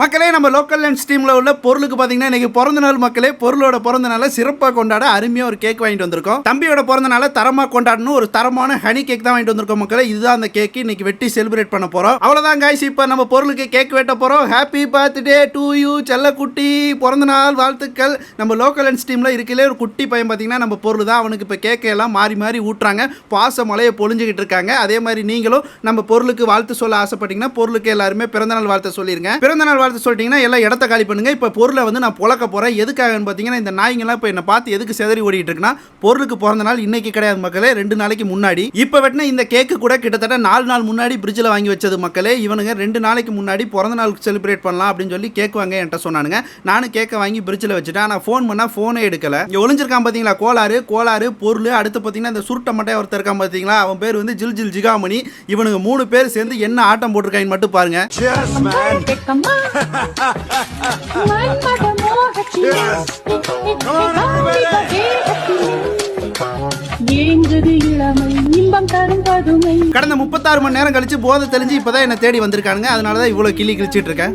மக்களே நம்ம local land டீமில் உள்ள பொருளுக்கு பார்த்தீங்கன்னா இன்னைக்கு பிறந்த நாள் மக்களே பொருளோட பிறந்த நாளை சிறப்பாக கொண்டாட அருமையாக ஒரு கேக் வாங்கிட்டு வந்திருக்கோம். தம்பியோட பிறந்த நாளை தரமாக கொண்டாடணும் ஒரு தரமான ஹனி கேக் தான் வாங்கிட்டு வந்திருக்கோம் மக்களே. இதுதான் அந்த கேக் இன்னைக்கு வெட்டி செலிப்ரேட் பண்ண போகிறோம் அவ்வளோதான் காய்ஸ் இப்போ நம்ம பொருளுக்கு கேக் வெட்ட போகிறோம் ஹாப்பி பர்த்டே டு யூ செல்லக்குட்டி. பிறந்த நாள் வாழ்த்துக்கள். நம்ம லோக்கல் லேண்ட் டீமில் இருக்கலே ஒரு குட்டி பையன் பார்த்தீங்கன்னா நம்ம பொருள் தான். அவனுக்கு இப்போ கேக்கை எல்லாம் மாறி மாறி ஊட்டுறாங்க. பாச மலையை பொழிஞ்சுக்கிட்டு இருக்காங்க. அதே மாதிரி நீங்களும் நம்ம பொருளுக்கு வாழ்த்து சொல்ல ஆசைப்பட்டீங்கன்னா பொருளுக்கு எல்லாருமே பிறந்தநாள் வாழ்த்து சொல்லிருங்க. பிறந்தநாள் வாழ்த்து சொல்லிட்டீங்கன்னா எல்லாம் இடத்த காலி பண்ணுங்க. இப்போ பொருளை வந்து நான் புழக்க போறேன். எதுக்காகன்னு பார்த்தீங்கன்னா இந்த நாய்ங்கெல்லாம் இப்போ என்னை பார்த்து எதுக்கு செதறி ஓடிட்டு இருக்குன்னா பொருளுக்கு பிறந்த நாள் இன்னைக்கு கிடையாது மக்களே ரெண்டு நாளைக்கு முன்னாடி. இப்போ வெட்டின இந்த கேக்கு கூட கிட்டத்தட்ட நாலு நாள் முன்னாடி பிரிட்ஜில் வாங்கி வச்சது மக்களே இவனுங்க ரெண்டு நாளைக்கு முன்னாடி பிறந்த நாள் செலிப்ரேட் பண்ணலாம் அப்படின்னு சொல்லி கேக் வாங்க என்கிட்ட சொன்னானுங்க. நானும் கேக்கை வாங்கி பிரிட்ஜில் வச்சுட்டேன். ஆனால் ஃபோன் பண்ணால் ஃபோனே எடுக்கல. இங்கே ஒளிஞ்சிருக்கான் பார்த்தீங்களா கோளாறு கோளாறு பொருள் அடுத்து பார்த்தீங்கன்னா இந்த சுருட்ட மட்டையை ஒருத்தர் இருக்கான் பார்த்தீங்களா அவன் பேர் வந்து ஜில் ஜில் ஜிகாமணி. இவனுங்க மூணு பேர் சேர்ந்து என்ன ஆட்டம் போட்டிருக்காங்கன்னு மட்டும் பாருங்க. பதுமை கடந்த முப்பத்தாறு மணி நேரம் கழிச்சு போதை தெளிஞ்சு இப்பதான் என்ன தேடி வந்திருக்கானுங்க. அதனால தான் இவ்வளோ கிளி கிழிச்சிட்டு இருக்கேன்.